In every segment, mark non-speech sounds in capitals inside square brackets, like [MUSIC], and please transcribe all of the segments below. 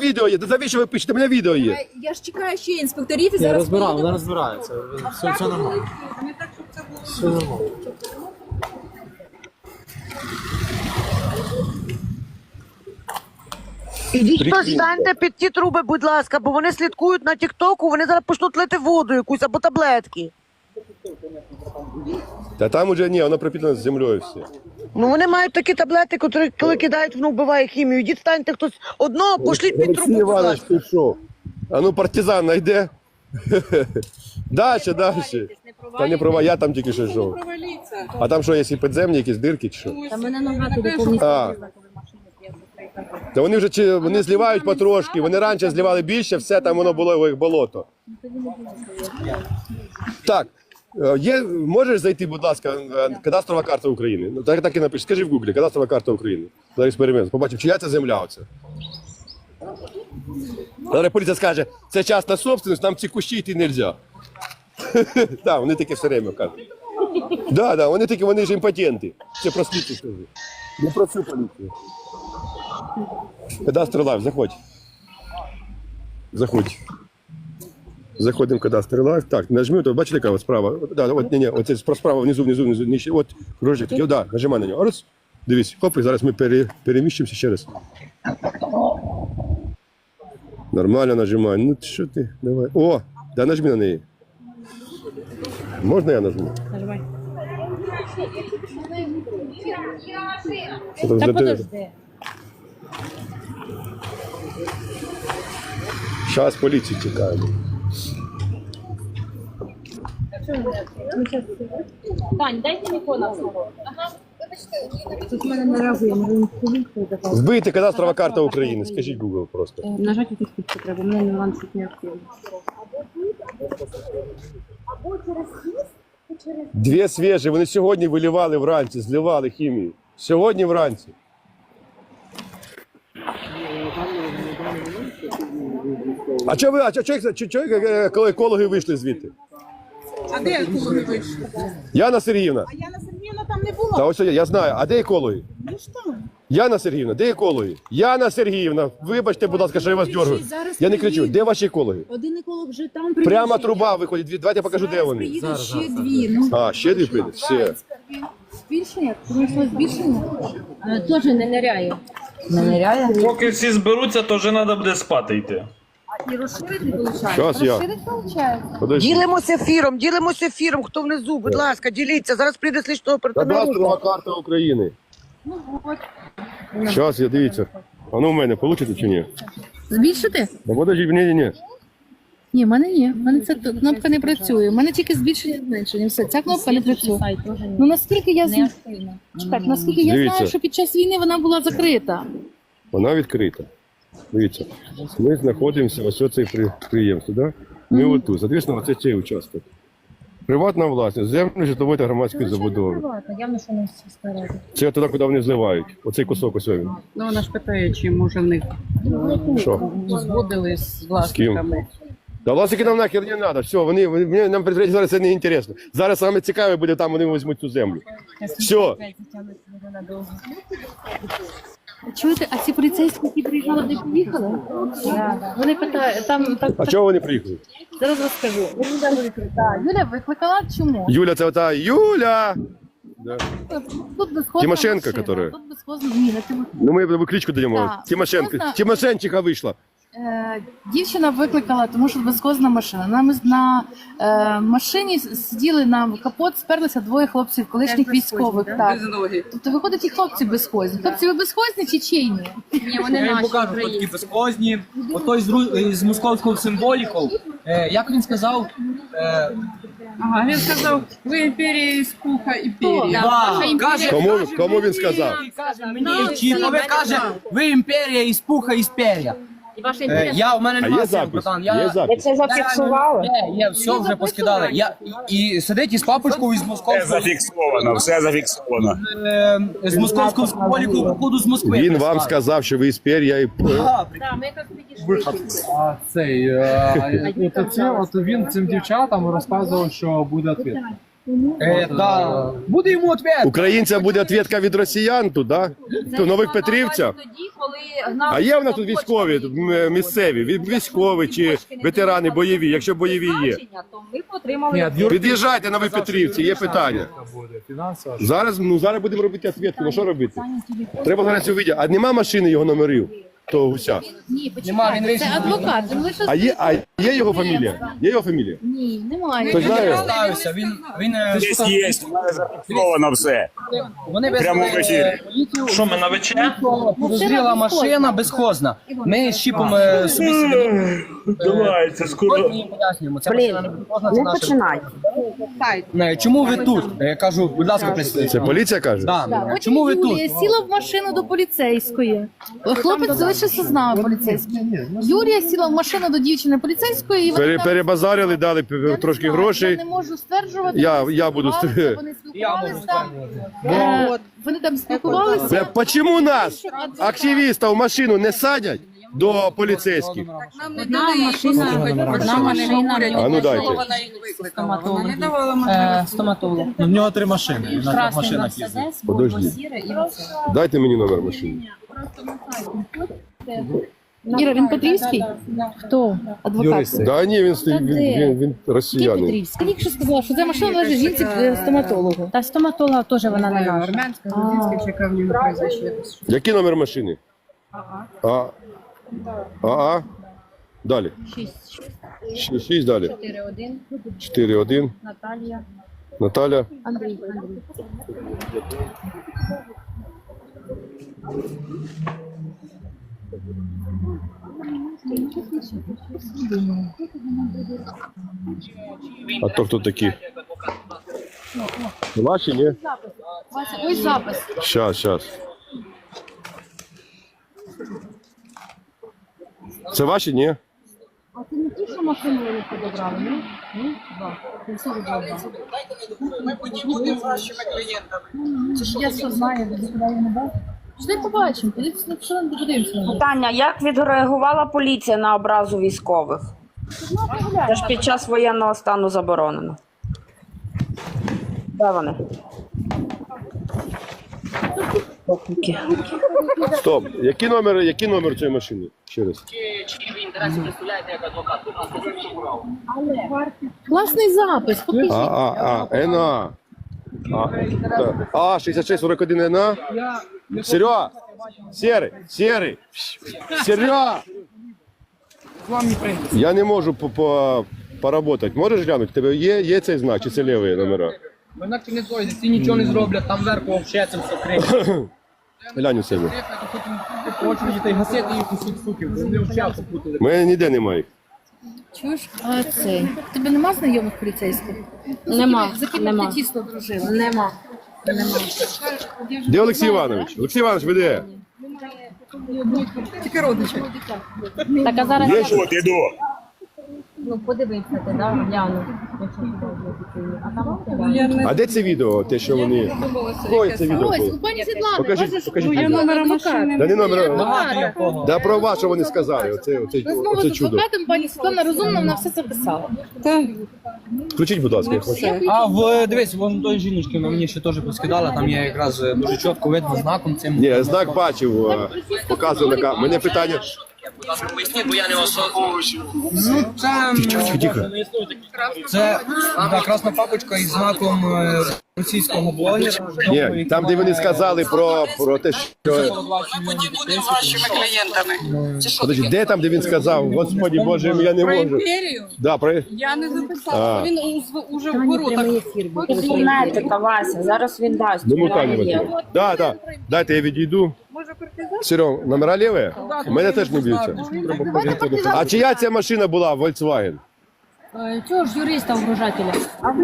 відео є. Та Завіщо ви пишете? У мене відео є. Е, Я ж чекаю ще інспекторів і Я зараз розбирав, вона розбирається. Все, все нормально. Все нормально. Ідіть постаньте під ті труби, будь ласка, бо вони слідкують на Тіктоку, вони зараз почнуть лити воду якусь або таблетки. Та там уже ні, воно пропітано землею все. Ну вони мають такі таблети, які коли кидають, воно вбиває хімію. Ідіть станьте хтось одного, пошліть під трубу. будь Іванович ласка. пішов. А ну партизан найде. [LAUGHS] Дальше, дальше. Та не права, я там тільки що йшов. А там що, є підземні якісь дирки чи що? Та мене нога туди повністю. А. Та вони вже чи вони зливають потрошки. Вони раніше зливали більше, все там воно було як болото. Так. Е, Є, можеш зайти, будь ласка, е, кадастрова карта України. Ну, так, так і напиши. Скажи в Гуглі, кадастрова карта України. За експеримент. Побачив, чия це земля оце. Зараз поліція скаже, це частна собственность, нам ці кущі йти не можна. Так, вони таке все время кажуть. Да, да, вони такі, вони ж імпотенти. Це про слідчі скажи. Не про цю поліцію. Кадастр лайв, заходь. Заходь. Заходимо в кадастр лайв. Так, нажми, то бачите, яка от справа. Да, от, ні, ні, оце справа внизу, внизу, внизу, нижче. От, кружок такий, да, нажимай на нього. Раз. Дивись, хоп, і зараз ми пере, переміщимося ще раз. Нормально нажимай. Ну що ти? Давай. О, да нажми на неї. Можна я нажму? Нажимай. Що там Та за подожди. Зараз поліцію чекаємо. Тань, дай телефон свого. Тут в мене не реагує, може він хвилинку кадастрова карта України. Скажіть Google просто. Нажати якусь кнопку треба, мене не ланцюг не активно. Дві свіжі, вони сьогодні вилівали вранці, зливали хімію. Сьогодні вранці. А чого ви, а чого, чого, чого, чого е, екологи вийшли звідти? А де екологи вийшли? Яна Сергіївна. А Яна Сергіївна там не була. Та ось я, я знаю, а де екологи? Ну ж там. Яна Сергіївна, де екологи? Яна Сергіївна, вибачте, будь ласка, що я вас дергаю. Я не кричу, де ваші екологи? Один еколог вже там Прямо приїжджає. труба виходить. Дві- Давайте я покажу, де вони. приїде Зараз, ще зараз, дві. Ну, А, ще дві прийдуть? Все. збільшення? Прийшло збільшення? Е, Теж. Не ниряє? Поки всі зберуться, то вже треба буде спати йти. І розширити, виходить? Щас я. Розширити, виходить? Подожди. Ділимося ефіром, ділимося ефіром. Хто внизу, будь ласка, діліться. Зараз прийде слідчого оперативна Кадастрова група. карта України. Ну, от. Зараз я дивіться. А ну в мене вийде чи ні? Збільшити? Да подожди, ні, ні, ні. Ні, в мене ні. В мене ця кнопка не працює. У мене тільки збільшення зменшення. Все, ця кнопка не працює. Ну наскільки я знаю, чекайте, наскільки я Дивіться. знаю, що під час війни вона була закрита. Вона відкрита. Дивіться, ми знаходимося ось оце підприємство, да? Ми отут. Соответственно, оце цей участок. Приватна власність, землі житлової та громадської забудови. Приватно, явно, що не всі. Це туди, куди вони зливають. Оцей кусок ось він. Ну вона ж питає, чи може в них Що? узгодили з власниками. Да власники нам нахер не треба. Все, вони, вони мені- нам предприятие зараз це не інтересно. Зараз саме цікаве буде там, вони візьмуть цю землю. Все. Чуєте, а ці поліцейські, які приїжджали, не поїхали? Вони питають, там так А чого вони приїхали? зараз розкажу. Так, Юля викликала чому? Юля, це ота Юля! Да. Тут безхозна Тимошенко, машина. которая? Тут безхозна, ні, не Тимошенко. Ну ми кличку даємо. Да. Тимошенко. Тимошенчиха вийшла. Е, дівчина викликала, тому що безхозна машина. На, на е, машині сиділи на капот, сперлися двоє хлопців, колишніх військових. Так. Без ноги. Тобто виходить і хлопці безхозні. Хлопці, ви безхозні чи чийні? Ні, вони Я їм наші покажу такі українські. безкозні. Отой з, ру- з московською символікою. Е, як він сказав? Е, Ага, він сказав, ви імперія із пуха і пір'я. да, каже, Кому, кому він сказав? каже мені, чітко, ви каже, ви імперія із пуха і з пер'я. І ваша Е, я, у мене немає є запис? братан. Є Я, запис? Це зафіксували? Є, є, все вже поскидали. Я, і, і сидить із папочкою із Все зафіксовано, все зафіксовано. е, з московською символікою, походу з Москви. Він вам прислали. сказав, що ви із пер'я і Да, Так, ми якраз підійшли. А цей, е, [LAUGHS] от він цим дівчатам розказував, що буде відповідь. Е, да. Буде йому ответ. Українцям буде відповідка від росіян тут, да? Тут нових Петрівця. Тоді, коли гнали А є в нас тут військові, м, місцеві, від- військові чи ветерани бойові, якщо бойові є. то ми отримали Ні, Юр- Під'їжджайте на Нові Петрівці, є питання. фінансова. Зараз, ну, зараз будемо робити відповідку, ну що робити? Треба зараз увидіти. А нема машини його номерів, того гуся. Ні, Нема, він почекайте, це адвокат. Він лише А є, а є його фамілія? Є його фамілія? ні, немає. Хтось знає? Ставився, він, він е, Десь є, у мене зафіксовано все. Вони Прямо в визвали ефірі. е, поліцію. Що ми на вече? Підозріла машина безхозна. Ми з чіпом е, собі сидимо. Давай, це скоро. Ми пояснюємо, це машина не безхозна, це Не наша. починай. Е, Чому ви тут? Я кажу, будь ласка. Це поліція каже? Да. Чому ви тут? Юлія сіла в машину до поліцейської. Хлопець залишився з нами поліцейський. Юлія сіла в машину до дівчини поліцейської і вони Пере, там- перебазарили, дали Я не трошки знаю, грошей. Я не можу стверджувати. Я- вони я буду спілкувалися, Вони спілкувалися там. Е, Вони там спілкувалися. Бля, Почему нас, активістів, в машину не садять до поліцейських? Одна машина, одна машина. А ну дайте. Вона не давала можливості. стоматолог. Ну, в нього три машини. Він на трьох машинах їздить. Мерседес, Подожди. Сіре і оце. Дайте мені номер машини. Іра, він Петрівський? Хто? Адвокат. Юрист. Да ні, він, стоїть, він, він, він росіянин. Петрівський. Тільки що сказала, що ця машина належить жінці е, стоматологу. Та стоматолога теж вона не наша. Армянська, грузинська, чи яка в нього прізвище. Який номер машини? А. А. А. Далі. 6, 6 далі. 4, 1, 4-1. Наталія, Наталя. Андрій, Андрій. А то хто такі? Ваші, ні? Вася, ось запис. Щас, щас. Це ваші, ні? А це не ті, що машину вони подобрали, ні? Ні? Так. Це все добре. Я що знаю, де куди я не бачу. Пішли побачимо, підійдемо, що не подивимося. Питання, як відреагувала поліція на образу військових? Це ж під час воєнного стану заборонено. Де вони? Покупки. Стоп. Який номер, який номер цієї машини? Ще раз. Класний запис, А, покажіть. а, а, НА. А, так. а 6641 НА. Серега! Серый, серый! Серега! Я не можу по, по, поработати. Можеш глянути? Тебе є, є цей знак, чи це ліві номера? Інакше не зойде, ці нічого не зроблять, там зверху взагалі це все криє. Глянь у себе. Очі та їх усіх суків, вони взагалі попутали. У мене ніде немає. Чуєш? А цей. Тебе нема знайомих поліцейських? Нема, За нема. ти тісно дружила? Нема. Де Олексій Іванович? Олексій Іванович, ви де? Тільки родичі. Так, а зараз Є що? Іду. Ну, подивився ти, да, гляну. Якщо туди вже А там тебе. А де це відео? Те, що вони. Ой, це відео. Ось, було. пані Світлани, Покажіть, бачиш, покажіть. я відео. номера машини. Да не номер. Якого. Да про вас, що вони сказали. Оце, оце, оце з чудо. адвокатом, пані Світлана розумна, вона все записала. Включіть, будь ласка, я хочу. А в дивись, вон той жіночки вона мені ще теж поскидала, там є якраз е, дуже чітко видно знаком цим. Ні, знак бачив, е, показував. Мене питання. Поясніть, бо я не Ну, це, Тихо, тихо. це да, красна папочка із знаком е, російського блогера. Ні, там, де вони сказали про, про те, що. Подожди, де там, де він сказав, Господі Боже, я не про можу. імперію Да, про... я не А. записала. Він уже в воротах. Кібернетика, Вася, зараз він дасть. Ну, Реально мутання. є. Да, да. Дайте я відійду. Може партизан? Серег, номера ліві? У мене теж не б'ються. А чия ця машина була, Volkswagen? Е, Цього ж юриста угрожателя.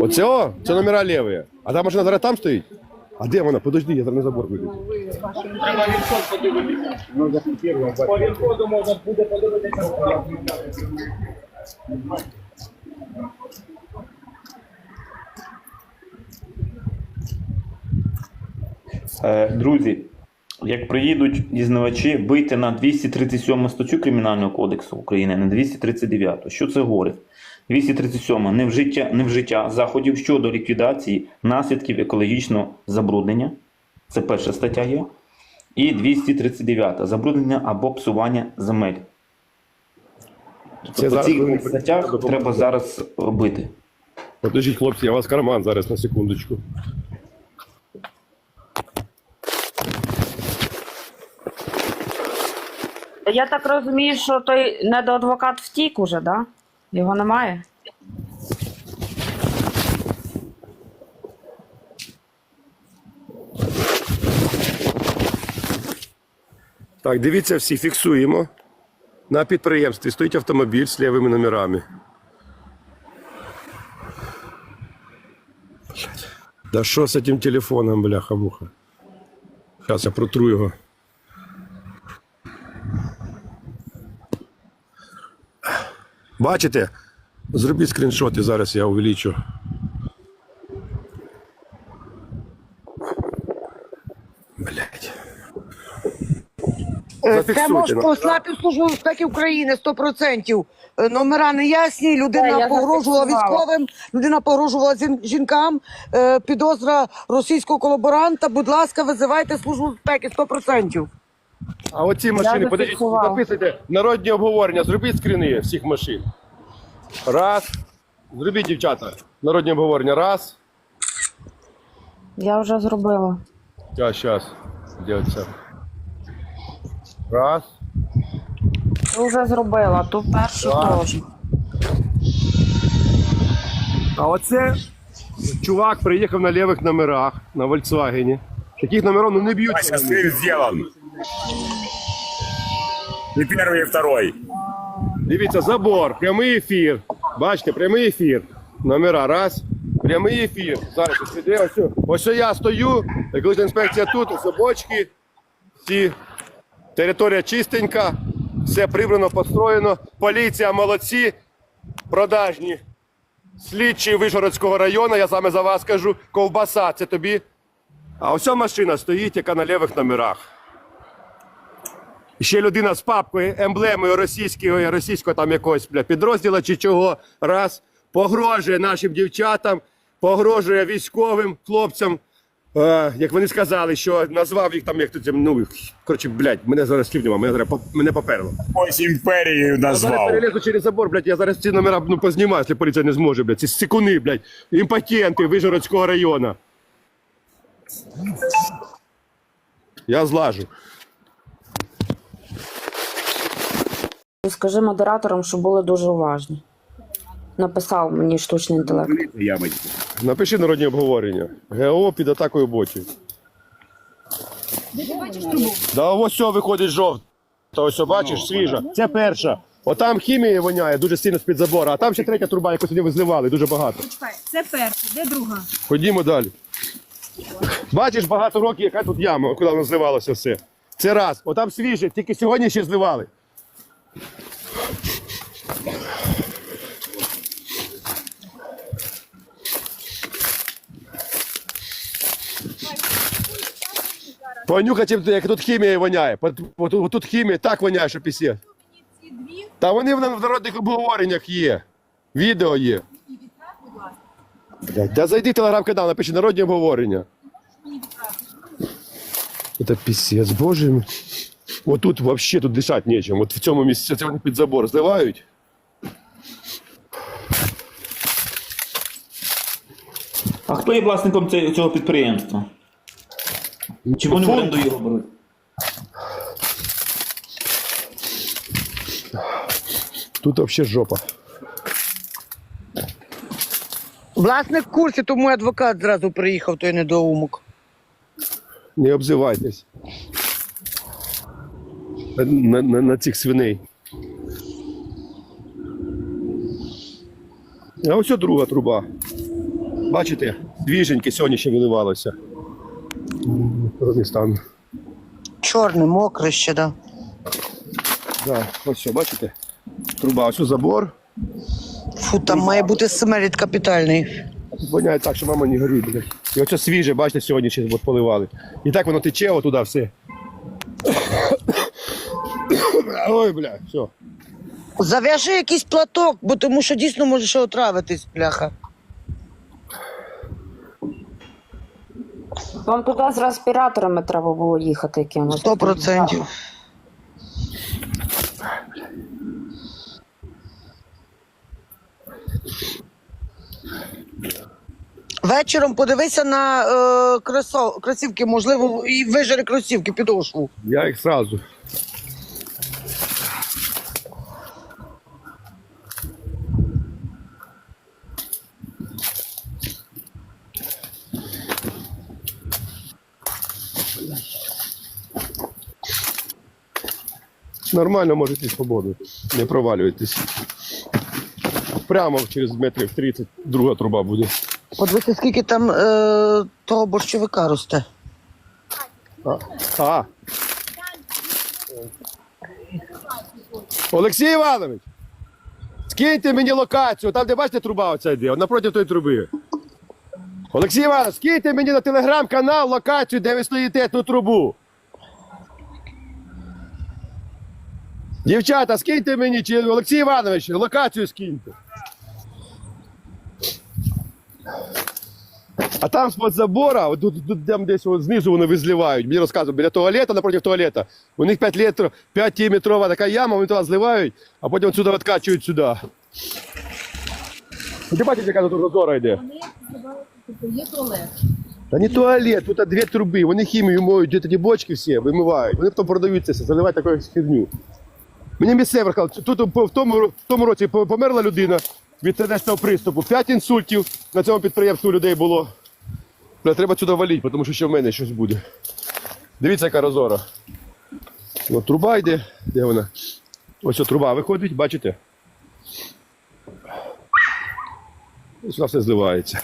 Оце о? Це номера ліві. А та машина зараз там стоїть? А де вона? Подожди, я зараз на забор вилізу. Е, Друзі, як приїдуть дізнавачі, бийте на 237 статтю Кримінального кодексу України, а не 239. Що це говорить? 237. Невжиття, невжиття заходів щодо ліквідації наслідків екологічного забруднення. Це перша стаття є. І 239. Забруднення або псування земель. Тобто по цих статтях треба зараз робити. Подождіть, хлопці, я вас карман зараз на секундочку. Я так розумію, що той недоадвокат втік уже, да? Його немає. Так, дивіться всі, фіксуємо. На підприємстві стоїть автомобіль з лівими номерами. Да що з цим телефоном, бляха-муха? Зараз я протру його. Бачите? Зробіть скріншоти, зараз я увеличу. Блять. Е, Це може послати в службу безпеки України 100%. Е, Номера неясні, Та, людина я погрожувала військовим, людина погрожувала жінкам, е, підозра російського колаборанта. Будь ласка, визивайте службу безпеки 100%. А оці машини, подивіться, зафіксувала. записуйте народні обговорення, зробіть скріни всіх машин. Раз. Зробіть, дівчата, народні обговорення. Раз. Я вже зробила. Зараз, зараз. Дівчата. Раз. Ти вже зробила, ту першу Так. теж. А оце чувак приїхав на лівих номерах на Volkswagen. Таких номерів ну, не б'ють. Вася, сын сделан. И первый, и второй. Дивіться, забор, прямий ефір. Бачите, прямий ефір. Номера, раз. Прямий ефір. Зараз іде, ось, ось я стою, екологічна інспекція тут, ось бочки. Всі. Територія чистенька, все прибрано, построєно. Поліція молодці, продажні. Слідчі Вишгородського району, я саме за вас кажу, ковбаса, це тобі. А ось машина стоїть, яка на лівих номерах. Ще людина з папкою, емблемою російського, російського там якогось бля, підрозділу чи чого, раз, погрожує нашим дівчатам, погрожує військовим хлопцям. Е, як вони сказали, що назвав їх там, як тут, ну, коротше, блядь, мене зараз слів нема, мене, зараз по- мене поперло. Ось імперією Я зараз назвав. перелізу через забор, блядь, я зараз ці номера ну, познімаю, якщо поліція не зможе, блядь. Ці сикуни, блядь, імпотенти Вижгородського району. Я злажу. Скажи модераторам, що були дуже уважні. Написав мені штучний інтелект. Напиши народні обговорення. ГО під атакою ботів. Да ось все виходить жовт. Та ось бачиш, свіжа. Це перша. Отам хімія воняє дуже сильно з-під забору, а там ще третя труба, яку сьогодні визливали, дуже багато. Це перше, де друга? Ходімо далі. Бачиш, багато років, яка тут яма, куди воно зливалося все. Це раз. Отам свіже, тільки сьогодні ще зливали. Понюхайте, як тут хімія воняє. Тут хімія так воняє, що пісє. Та вони в народних обговореннях є. Відео є. Блядь, да зайди в телеграм-канал, напиши народні обговорення. Это писец, боже мой. Вот тут вообще тут дышать нечем. Вот в цьому місці це вони під забор зливають. А хто є власником цього підприємства? Чи вони в оренду його беруть? Тут вообще жопа. Власник в курсі, тому адвокат зразу приїхав, той недоумок. Не обзивайтесь. На, на, на цих свиней. А ось друга труба. Бачите, свіженьке сьогодні ще виливалося. Стан. Чорний, мокрий ще, да. Да, ось все, бачите? Труба, ось забор. Фу, там має бути смерід капітальний. Воняє так, що мама не блядь. І оце свіже, бачите, сьогодні ще поливали. І так воно тече отуди все. Ой, бля, все. Зав'яжи якийсь платок, бо тому що дійсно може ще отравитись, бляха. Вам туди з респіраторами треба було їхати якимось. Сто процентів. Вечором подивися на е, кросо, кросівки, можливо, і вижере кросівки підошву. Я їх сразу. Нормально можете свободу. Не провалюйтесь. Прямо через метрів 30 друга труба буде. Подивися, скільки там е, того борщовика росте. А. а. Олексій Іванович, скиньте мені локацію, там, де бачите, труба оця йде, от напроти тої труби. Олексій Іванович, скиньте мені на телеграм-канал локацію, де ви стоїте ту трубу. Дівчата, скиньте мені, чи Олексій Іванович, локацію скиньте. А там з-під забора, от тут, тут там десь от знизу вони визливають. Мені розказують, біля туалета, напроти туалета. У них 5 літрів, 5 метрова така яма, вони туди зливають, а потім отсюди відкачують сюди. Ти бачиш, яка тут розора йде? Є туалет. Та не туалет, тут дві труби, вони хімію моють, де ті бочки всі вимивають. Вони потім продають це, все, заливають таку херню. Мені місцевий сказав, тут в тому, в тому році померла людина від сердечного приступу. П'ять інсультів на цьому підприємстві людей було. Треба сюди валити, тому що ще в мене щось буде. Дивіться, яка розора. От труба йде, де вона? Ось труба виходить, бачите? Сюди все зливається.